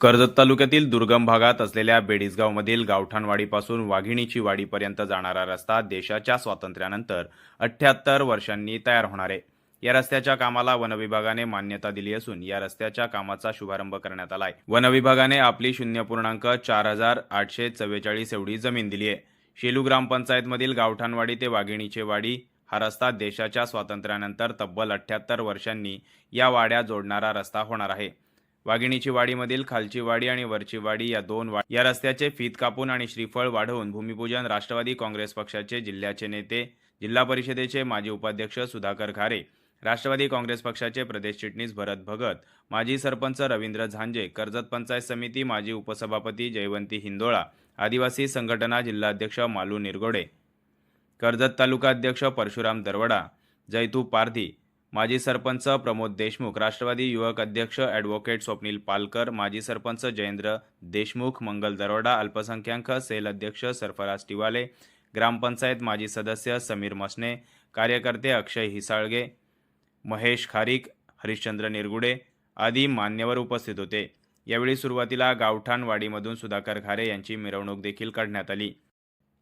कर्जत तालुक्यातील दुर्गम भागात असलेल्या बेडिसगावमधील गावठाणवाडीपासून वाघिणीची वाडीपर्यंत जाणारा रस्ता देशाच्या स्वातंत्र्यानंतर अठ्ठ्याहत्तर वर्षांनी तयार होणार आहे. या रस्त्याच्या कामाला वनविभागाने मान्यता दिली असून या रस्त्याच्या कामाचा शुभारंभ करण्यात आलाय. वनविभागाने आपली शून्य पूर्णांक चार हजार आठशे चव्वेचाळीस एवढी जमीन दिली आहे. शेलू ग्रामपंचायतमधील गावठाणवाडी ते वाघिणीचे वाडी हा रस्ता देशाच्या स्वातंत्र्यानंतर तब्बल अठ्ठ्याहत्तर वर्षांनी या वाड्या जोडणारा रस्ता होणार आहे. वाघिणीची वाडीमधील खालची वाडी आणि वरची वाडी या दोन वाडी या रस्त्याचे फीत कापून आणि श्रीफळ वाढवून भूमिपूजन राष्ट्रवादी काँग्रेस पक्षाचे जिल्ह्याचे नेते जिल्हा परिषदेचे माजी उपाध्यक्ष सुधाकर खारे राष्ट्रवादी काँग्रेस पक्षाचे प्रदेश चिटणीस भरत भगत माजी सरपंच रवींद्र झांजे कर्जत पंचायत समिती माजी उपसभापती जयवंती हिंदोळा आदिवासी संघटना जिल्हाध्यक्ष मालू निरगोडे कर्जत तालुका अध्यक्ष परशुराम दरवडा जैतू पारधी माजी सरपंच प्रमोद देशमुख राष्ट्रवादी युवक अध्यक्ष ॲडव्होकेट स्वप्नील पालकर माजी सरपंच जयेंद्र देशमुख मंगल दरोडा अल्पसंख्याक सेल अध्यक्ष सरफराज टिवाले ग्रामपंचायत माजी सदस्य समीर मसने कार्यकर्ते अक्षय हिसाळगे महेश खारीक हरिश्चंद्र निरगुडे आदी मान्यवर उपस्थित होते. यावेळी सुरुवातीला गावठाणवाडीमधून सुधाकर खारे यांची मिरवणूक देखील काढण्यात आली.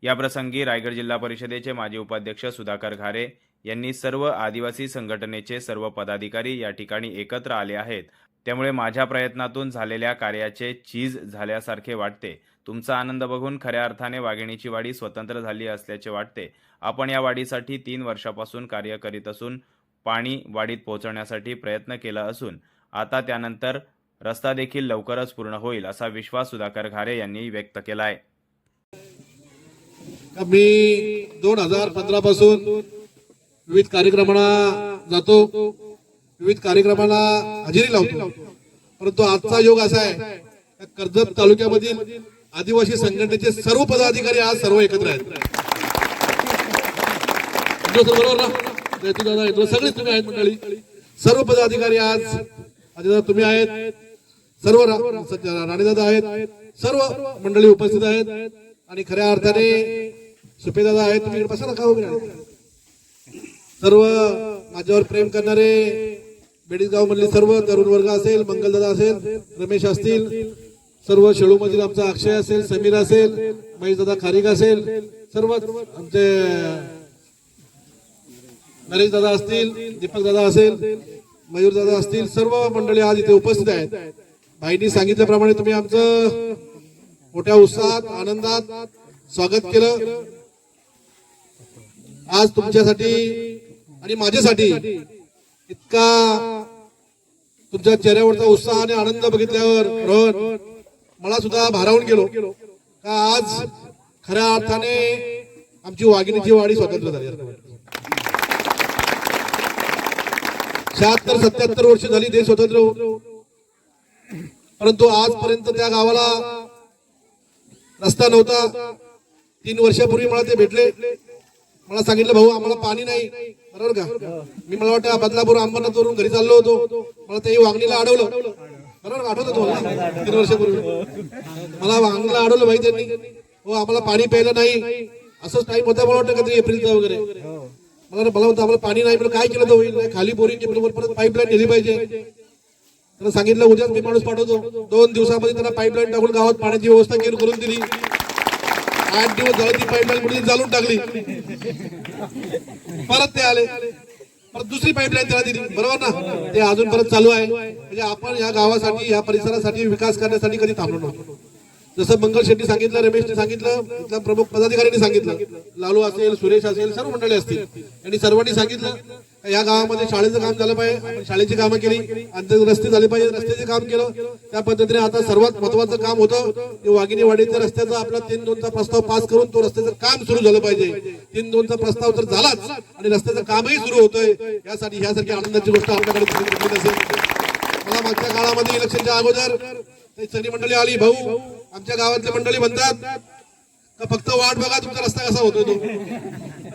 याप्रसंगी रायगड जिल्हा परिषदेचे माजी उपाध्यक्ष सुधाकर खारे यांनी सर्व आदिवासी संघटनेचे सर्व पदाधिकारी या ठिकाणी एकत्र आले आहेत. त्यामुळे माझ्या प्रयत्नातून झालेल्या कार्याचे चीज झाल्यासारखे वाटते. तुमचा आनंद बघून खऱ्या अर्थाने वाघिणीची वाडी स्वतंत्र झाली असल्याचे वाटते. आपण या वाढीसाठी तीन वर्षापासून कार्य करीत असून पाणी वाडीत पोहोचवण्यासाठी प्रयत्न केला असून आता त्यानंतर रस्ता देखील लवकरच पूर्ण होईल असा विश्वास सुधाकर घारे यांनी व्यक्त केला आहे मी दोन हजार पंधरा पासून विविध कार्यक्रमांना जातो. विविध कार्यक्रमांना हजेरी लावतो. परंतु आजचा योग असा आहे कर्जत तालुक्यामधील आदिवासी संघटनेचे सर्व पदाधिकारी आज सर्व एकत्र आहेत. बरोबर ना? दादा सगळे तुम्ही आहेत मंडळी. सर्व पदाधिकारी आज अजय तुम्ही आहेत. सर्व सध्या राणेदादा आहेत. सर्व मंडळी उपस्थित आहेत. आणि खऱ्या अर्थाने सुपेदादा आहेत. तुम्ही इकडे बसा ना का हो वगैरे सर्व माझ्यावर प्रेम करणारे बेडीसगाव मधले सर्व तरुण वर्ग असेल मंगलदादा असेल रमेश असतील सर्व शेळू मधील आमचा अक्षय असेल समीर असेल महेश दादा असेल सर्व आमचे नरेश दादा असतील दीपक दादा असेल मयूर दादा असतील सर्व मंडळी आज इथे उपस्थित आहेत. भाईंनी सांगितल्याप्रमाणे तुम्ही आमचं मोठ्या उत्साहात आनंदात स्वागत केलं. आज तुमच्यासाठी आणि माझ्यासाठी इतका तुमच्या चेहऱ्यावरचा उत्साह आणि आनंद बघितल्यावर रोहन मला सुद्धा भारावून गेलो. का आज खऱ्या अर्थाने आमची वाघिणीची वाडी स्वतंत्र झाली शहात्तर सत्याहत्तर वर्ष झाली देश स्वतंत्र परंतु आजपर्यंत त्या गावाला रस्ता नव्हता. तीन वर्षापूर्वी मला ते भेटले. मला सांगितलं भाऊ आम्हाला पाणी नाही. बरोबर का? मी मला वाटतं बदलापूर अंबरनाथवरून घरी चाललो होतो. मला तेही वागणीला अडवलं. बरोबर का? आठवतं तुम्हाला? तीन वर्षापूर्वी. मला वागणीला अडवलं भाई त्यांनी. हो आम्हाला पाणी प्यायला नाही. असंच टाइम होता मला वाटतं कधी एप्रिलचा वगैरे. मला मला म्हणतो आम्हाला पाणी नाही म्हणून काय केलं तर होईल? खाली बोरिंग बरोबर परत पाईपलाईन नेली पाहिजे. त्यांना सांगितलं उद्याच मी माणूस पाठवतो. दोन दिवसामध्ये त्यांना पाईपलाईन टाकून गावात पाण्याची व्यवस्था केली करून दिली. आठ दिवस झालं ती पाईपलाईन मुली चालून टाकली. परत ते आले. परत दुसरी पाईपलाईन त्याला दिली. बरोबर ना? ते अजून परत चालू आहे. म्हणजे आपण या गावासाठी या परिसरासाठी विकास करण्यासाठी कधी थांबलो नव्हतो. जसं मंगल शेट्टी सांगितलं रमेशने सांगितलं इथल्या प्रमुख पदाधिकाऱ्यांनी सांगितलं. लालू असेल सुरेश असेल सर्व मंडळी असतील. यांनी सर्वांनी सांगितलं या गावामध्ये शाळेचं काम झालं पाहिजे. शाळेची कामं केली. आणि रस्ते झाले पाहिजे. रस्त्याचे काम केलं. त्या पद्धतीने आता सर्वात महत्वाचं काम होतं ते वाघिणी वाडीच्या रस्त्याचा आपला तीन दोनचा प्रस्ताव पास करून तो रस्त्याचं काम सुरू झालं पाहिजे. तीन दोनचा प्रस्ताव तर झालाच. आणि रस्त्याचं कामही सुरू होतंय. यासाठी ह्यासारखी आनंदाची गोष्ट आपल्याकडे असेल. मला मागच्या काळामध्ये इलेक्शनच्या अगोदर ते सगळी मंडळी आली भाऊ आमच्या गावातले मंडळी म्हणतात का फक्त वाट बघा तुमचा रस्ता कसा होतो तो.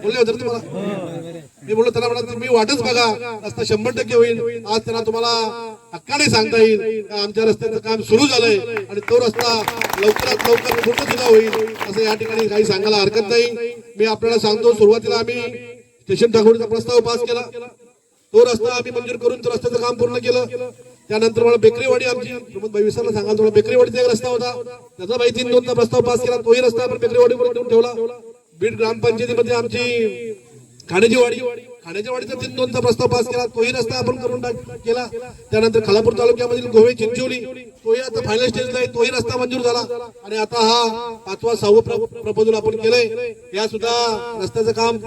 बोलले होते तुम्हाला मी बोललो त्याला म्हणा तुम्ही वाटच बघा रस्ता शंभर टक्के होईल. आज त्याला तुम्हाला हक्काने सांगता येईल आमच्या रस्त्याचं काम सुरू झालंय आणि तो रस्ता लवकरात लवकर पूर्ण सुद्धा होईल असं या ठिकाणी काही सांगायला हरकत नाही. मी आपल्याला सांगतो सुरुवातीला आम्ही स्टेशन ठाकूरचा प्रस्ताव पास केला. तो रस्ता आम्ही मंजूर करून तो रस्त्याचं काम पूर्ण केलं. त्यानंतर मला बेकरीवाडी आमची प्रमोद भाई विसरला सांगा थोडा बेकरीवाडीचा एक रस्ता होता. त्याचा बाई तीन दोनचा प्रस्ताव पास केला तोही रस्ता आपण बेकरीवाडीवर ठेवून ठेवला. बीड ग्रामपंचायतीमध्ये आमची खाण्याची वाडी खाण्याच्या वाडीचा तीन दोनचा प्रस्ताव पास केला. तोही रस्ता आपण करून टाक- केला. त्यानंतर खालापूर तालुक्यामधील गोवे चिंचोली तोही आता फायनल स्टेजला आहे. तोही रस्ता मंजूर झाला. आणि आता हा पाचवा सहावं प्रपोजल आपण केलंय. या सुद्धा रस्त्याचं काम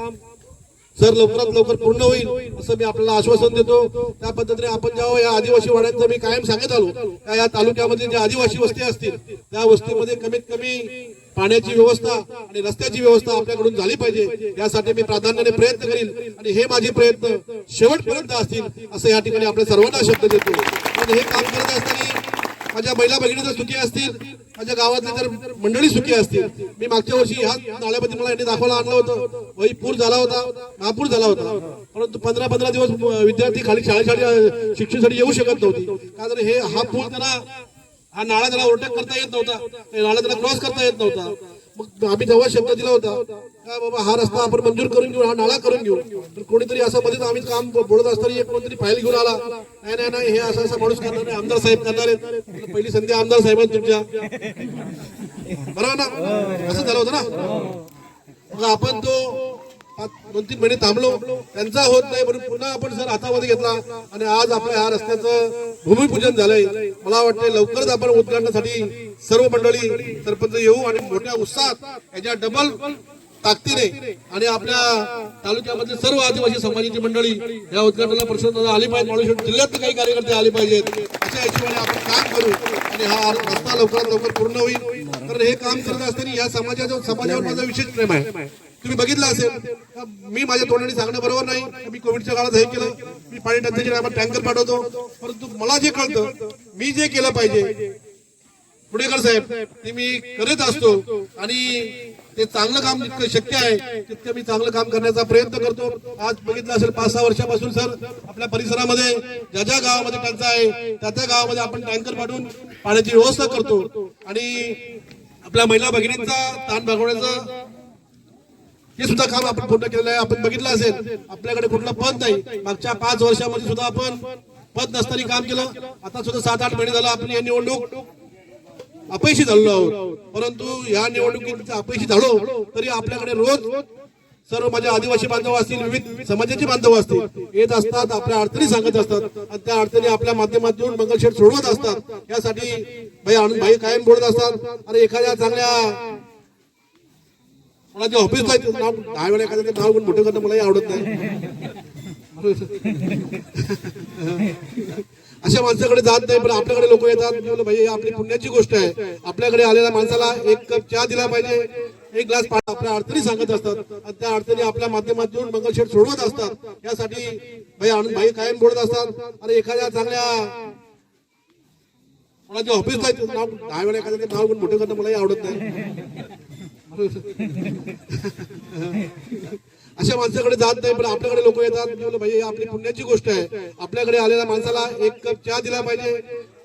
सर लवकरात लवकर पूर्ण होईल असं मी आपल्याला आश्वासन देतो. त्या पद्धतीने आपण जेव्हा या आदिवासी वाड्यांचं मी कायम सांगत आलो त्या या तालुक्यामध्ये ज्या आदिवासी वस्ती असतील त्या वस्तीमध्ये कमीत कमी पाण्याची व्यवस्था आणि रस्त्याची व्यवस्था आपल्याकडून झाली पाहिजे. यासाठी मी प्राधान्याने प्रयत्न करील आणि हे माझे प्रयत्न शेवटपर्यंत असतील असं या ठिकाणी आपल्या सर्वांना शब्द देतो. आणि हे काम करत असताना माझ्या महिला भगिनी जर सुखी असतील माझ्या गावातली जर मंडळी सुखी असतील मी मागच्या वर्षी ह्या नाळ्यामध्ये मला यांनी दाखवायला आणलं होतं. वही पूर झाला होता महापूर झाला होता. परंतु पंधरा पंधरा दिवस विद्यार्थी खाली शाळेसाठी शिक्षणासाठी येऊ शकत नव्हती. का हे हा पूर त्यांना हा नाळा त्याला ओव्हरटेक करता येत नव्हता. नाळा त्याला क्रॉस करता येत नव्हता. मग आम्ही तेव्हा शब्द दिला होता का बाबा हा रस्ता आपण मंजूर करून घेऊ हा नाळा करून घेऊ? तर कोणीतरी असं मध्ये आम्ही काम बोलत असताना एक कोणतरी फाईल घेऊन आला. नाही नाही नाही हे असं असं माणूस करणार नाही आमदार साहेब करणार आहेत. पहिली संधी आमदार साहेबांनी तुमच्या. बरोबर ना? असं झालं होतं ना? मग आपण तो दोन तीन महिने थांबलो. त्यांचा होत नाही म्हणून पुन्हा आपण सर हातामध्ये घेतला आणि आज आपल्या ह्या रस्त्याचं भूमिपूजन झालंय मला वाटतंय लवकरच आपण उद्घाटनासाठी सर्व मंडळी सरपंच येऊ आणि मोठ्या उत्साहात याच्या डबल ताकदीने आणि आपल्या तालुक्यामधले सर्व आदिवासी समाजाची मंडळी या उद्घाटनाला प्रश्न आली पाहिजे माणूस जिल्ह्यात काही कार्यकर्ते आले पाहिजेत. अशा हिशोबाने आपण काम करू आणि हा रस्ता लवकरात लवकर पूर्ण होईल. कारण हे काम करत असताना या समाजाच्या समाजावर माझा विशेष प्रेम आहे. तुम्ही बघितलं असेल मी माझ्या तोंडाने सांगणं बरोबर नाही. मी कोविडच्या काळात हे केलं. मी पाणी टंचाईच्या टँकर पाठवतो. परंतु मला जे कळतं मी जे केलं पाहिजे पुणेकर साहेब ते मी करत असतो. आणि ते चांगलं काम जितकं शक्य आहे तितकं मी चांगलं काम करण्याचा प्रयत्न करतो. आज बघितलं असेल पाच सहा वर्षापासून सर आपल्या परिसरामध्ये ज्या ज्या गावामध्ये टंचाई आहे त्या त्या गावामध्ये आपण टँकर पाठवून पाण्याची व्यवस्था करतो. आणि आपल्या महिला भगिनींचा ताण भागवण्याचा हे सुद्धा काम आपण पूर्ण केलेलं आहे. आपण बघितलं असेल आपल्याकडे कुठलं पद नाही. मागच्या पाच वर्षामध्ये सुद्धा आपण पद नसताना काम केलं. आता सुद्धा सात आठ महिने झालं आपली निवडणूक अपयशी झालो आहोत. परंतु या निवडणुकीत अपयशी झालो तरी आपल्याकडे रोज सर्व माझे आदिवासी बांधव असतील विविध समाजाचे बांधव असतील येत असतात आपल्या अडचणी सांगत असतात. आणि त्या अडचणी आपल्या माध्यमातून मंगलशेठ सोडवत असतात. यासाठी भाई आनंद भाई कायम बोलत असतात. अरे एखाद्या चांगल्या मला जे ऑफिस नाव दहा वेळा एखाद्या नाव घेऊन मोठं करणं मलाही आवडत नाही. अशा माणसाकडे जात नाही पण आपल्याकडे लोक येतात. भाई आपली पुण्याची गोष्ट आहे. आपल्याकडे आलेल्या माणसाला एक कप चहा दिला पाहिजे एक ग्लास पाणी आपल्या अडचणी सांगत असतात. आणि त्या अडचणी आपल्या माध्यमातून मंगलशेठ सोडवत असतात. यासाठी भाई आनंद भाई कायम बोलत असतात. आणि एखाद्या चांगल्या मला जे ऑफिस नाव दहा वेळा एखाद्या नाव घेऊन मोठं करणं मलाही आवडत नाही. अशा माणसाकडे जात नाही पण आपल्याकडे लोक येतात. भाई आपली पुण्याची गोष्ट आहे. आपल्याकडे आलेल्या माणसाला एक कप चहा दिला पाहिजे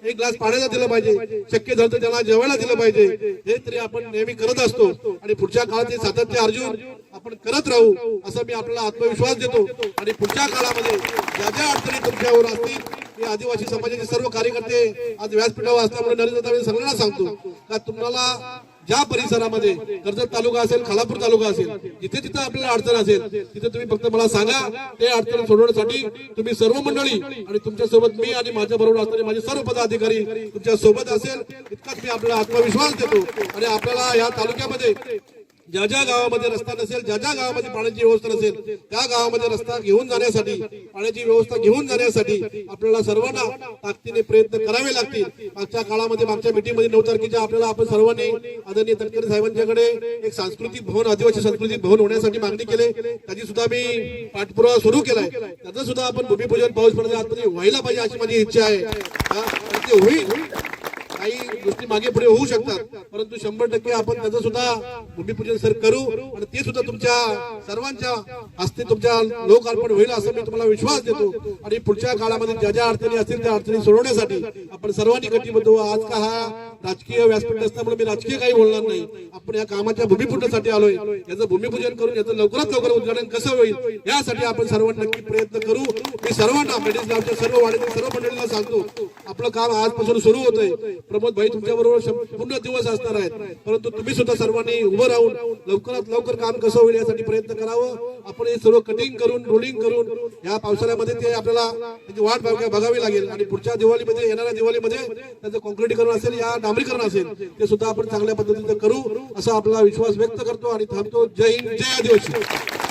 एक ग्लास पाण्याचा दिला पाहिजे. शक्य झालं तर त्याला जेवायला दिलं पाहिजे. हे तरी आपण नेहमी करत असतो. आणि पुढच्या काळात सातत्य अर्जुन आपण करत राहू असं मी आपल्याला आत्मविश्वास देतो. आणि पुढच्या काळामध्ये ज्या ज्या अडचणी तुमच्यावर असतील मी आदिवासी समाजाचे सर्व कार्यकर्ते आज व्यासपीठावर असल्यामुळे नरेंद्र दादा सगळ्यांना सांगतो का तुम्हाला ज्या परिसरामध्ये कर्जत तालुका असेल खालापूर तालुका असेल जिथे जिथे आपल्याला अडचण असेल तिथे तुम्ही फक्त मला सांगा. ते अडचण सोडवण्यासाठी तुम्ही सर्व मंडळी आणि तुमच्यासोबत मी आणि माझ्या बरोबर असणारे माझे सर्व पदाधिकारी तुमच्यासोबत असेल. इतकाच मी आपल्याला आत्मविश्वास देतो. आणि आपल्याला या तालुक्यामध्ये ज्या ज्या गावामध्ये रस्ता नसेल ज्या ज्या गावामध्ये पाण्याची व्यवस्था नसेल त्या गावामध्ये रस्ता घेऊन जाण्यासाठी पाण्याची व्यवस्था घेऊन जाण्यासाठी आपल्याला सर्वांना ताकदीने प्रयत्न करावे लागतील. मागच्या काळामध्ये मागच्या मिटिंगमध्ये नऊ तारखेच्या आपल्याला आपण सर्वांनी आदरणीय तटकरे साहेबांच्याकडे एक सांस्कृतिक भवन आदिवासी सांस्कृतिक भवन होण्यासाठी मागणी केली. त्याची सुद्धा मी पाठपुरावा सुरू केलाय. त्याचं सुद्धा आपण भूमिपूजन पाऊस पडण्याच्या आतमध्ये व्हायला पाहिजे अशी माझी इच्छा आहे. होईल. काही गोष्टी मागे पुढे होऊ शकतात. परंतु शंभर टक्के आपण त्याचं सुद्धा भूमिपूजन सर करू आणि ते सुद्धा तुमच्या सर्वांच्या हस्ते तुमच्या लोकार्पण होईल असं मी तुम्हाला विश्वास देतो. आणि पुढच्या काळामध्ये ज्या ज्या अडचणी असतील त्या अडचणी सोडवण्यासाठी आपण सर्वांनी कटिबद्ध आज का हा राजकीय व्यासपीठ असल्यामुळे मी राजकीय काही बोलणार नाही. आपण या कामाच्या भूमिपूजनासाठी आलोय. याचं भूमिपूजन करून याचं लवकरात लवकर उद्घाटन कसं होईल यासाठी आपण सर्वांनी नक्की प्रयत्न करू. मी सर्वांना सर्व वाडीतील सर्व मंडळींना सांगतो आपलं काम आजपासून सुरू होतंय. प्रमोद भाई तुमच्या बरोबर पूर्ण दिवस असणार आहेत. परंतु तुम्ही सुद्धा सर्वांनी उभं राहून लवकरात लवकर काम कसं होईल यासाठी प्रयत्न करावं. आपण हे सर्व कटिंग करून रोलिंग करून या पावसाळ्यामध्ये ते आपल्याला त्याची वाट बघावी लागेल. आणि पुढच्या दिवाळीमध्ये येणाऱ्या दिवाळीमध्ये त्याचं कॉन्क्रिटीकरण असेल या डांबरीकरण असेल ते सुद्धा आपण चांगल्या पद्धतीने करू असा आपला विश्वास व्यक्त करतो आणि थांबतो. जय हिंद जय आदिवासी.